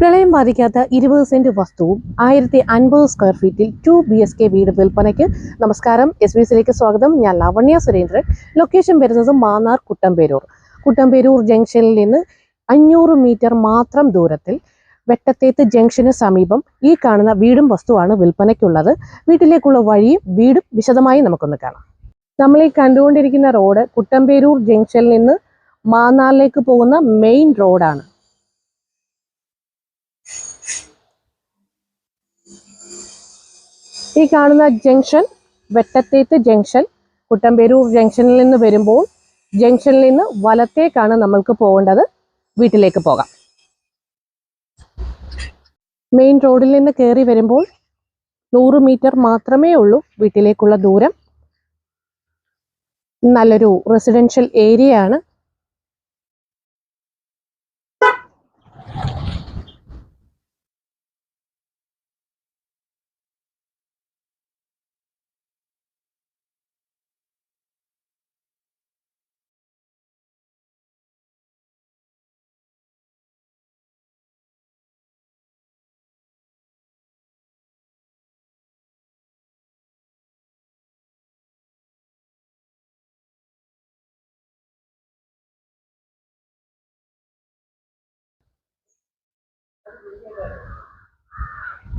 പ്രളയം ബാധിക്കാത്ത ഇരുപത് സെന്റ് വസ്തുവും ആയിരത്തി അൻപത് സ്ക്വയർ ഫീറ്റിൽ ടു ബി എസ് കെ വീട് വിൽപ്പനയ്ക്ക് നമസ്കാരം. എസ് ബി സിയിലേക്ക് സ്വാഗതം. ഞാൻ ലാവണ്യ സുരേന്ദ്രൻ. ലൊക്കേഷൻ വരുന്നത് മാന്നാർ കുട്ടമ്പേരൂർ. കുട്ടമ്പേരൂർ ജംഗ്ഷനിൽ നിന്ന് അഞ്ഞൂറ് മീറ്റർ മാത്രം ദൂരത്തിൽ വെട്ടത്തേത്ത് ജംഗ്ഷന് സമീപം ഈ കാണുന്ന വീടും വസ്തുവാണ് വിൽപ്പനയ്ക്കുള്ളത്. വീട്ടിലേക്കുള്ള വഴിയും വീടും വിശദമായി നമുക്കൊന്ന് കാണാം. നമ്മൾ ഈ കണ്ടുകൊണ്ടിരിക്കുന്ന റോഡ് കുട്ടമ്പേരൂർ ജംഗ്ഷനിൽ നിന്ന് മാന്നാറിലേക്ക് പോകുന്ന മെയിൻ റോഡാണ് ഈ കാണുന്ന ജംഗ്ഷൻ വെട്ടത്തേത്ത് ജംഗ്ഷൻ കുട്ടമ്പേരൂർ ജംഗ്ഷനിൽ നിന്ന് വരുമ്പോൾ ജംഗ്ഷനിൽ നിന്ന് വലത്തേക്കാണ് നമ്മൾക്ക് പോകേണ്ടത്. വീട്ടിലേക്ക് പോകാം. മെയിൻ റോഡിൽ നിന്ന് കയറി വരുമ്പോൾ നൂറ് മീറ്റർ മാത്രമേ ഉള്ളൂ വീട്ടിലേക്കുള്ള ദൂരം. നല്ലൊരു റെസിഡൻഷ്യൽ ഏരിയ ആണ്.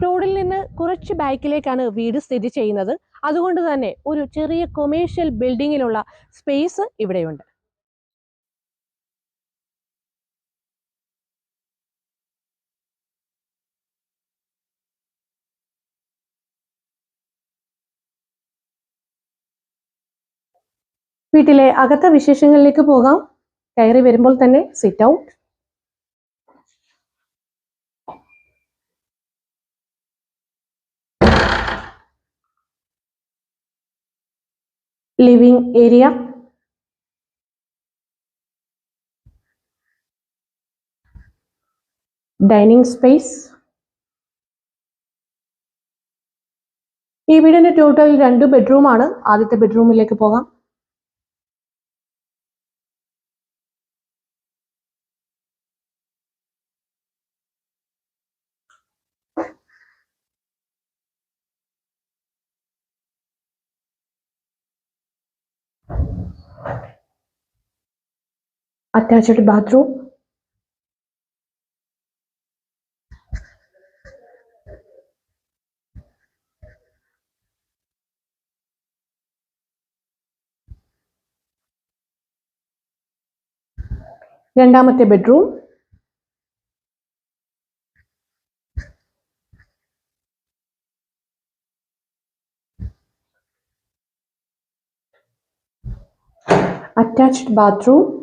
റോഡിൽ നിന്ന് കുറച്ച് ബാക്കിലേക്കാണ് വീട് സ്ഥിതി ചെയ്യുന്നത്. അതുകൊണ്ട് തന്നെ ഒരു ചെറിയ കൊമേഴ്ഷ്യൽ ബിൽഡിങ്ങിലുള്ള സ്പേസ് ഇവിടെയുണ്ട്. വീട്ടിലെ അകത്ത വിശേഷങ്ങളിലേക്ക് പോകാം. കയറി വരുമ്പോൾ തന്നെ sit out living area. Dining space. ഈ വീടിന്റെ ടോട്ടൽ രണ്ട് ബെഡ്റൂമാണ് ആദ്യത്തെ ബെഡ്റൂമിലേക്ക് പോകാം. Attached bathroom. രണ്ടാമത്തെ ബെഡ്റൂം. Attached bathroom.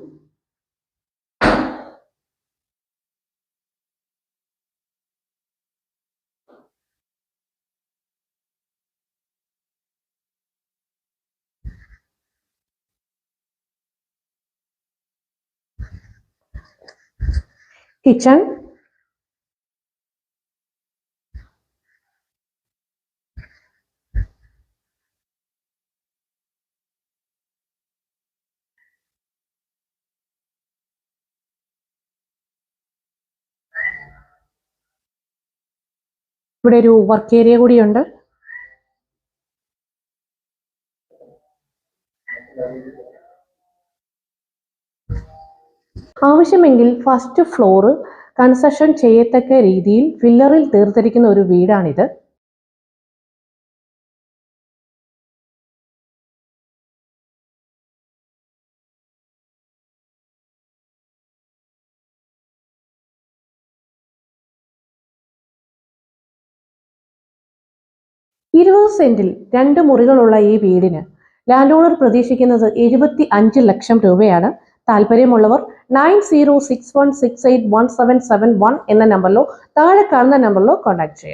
കിച്ചൺ ഇവിടെ ഒരു വർക്ക് ഏരിയ കൂടിയുണ്ട്. ആവശ്യമെങ്കിൽ ഫസ്റ്റ് ഫ്ലോറ് കൺസ്ട്രക്ഷൻ ചെയ്യത്തക്ക രീതിയിൽ ഫില്ലറിൽ തീർത്തിരിക്കുന്ന ഒരു വീടാണിത്. ഇരുപത് സെന്റിൽ രണ്ട് മുറികളുള്ള ഈ വീടിന് ലാൻഡ് ഓണർ പ്രതീക്ഷിക്കുന്നത് എഴുപത്തി അഞ്ച് ലക്ഷം രൂപയാണ്. താല്പര്യമുള്ളവർ നയൻ എന്ന നമ്പറിലോ താഴെ കാണുന്ന നമ്പറിലോ കോൺടാക്ട് ചെയ്യാം.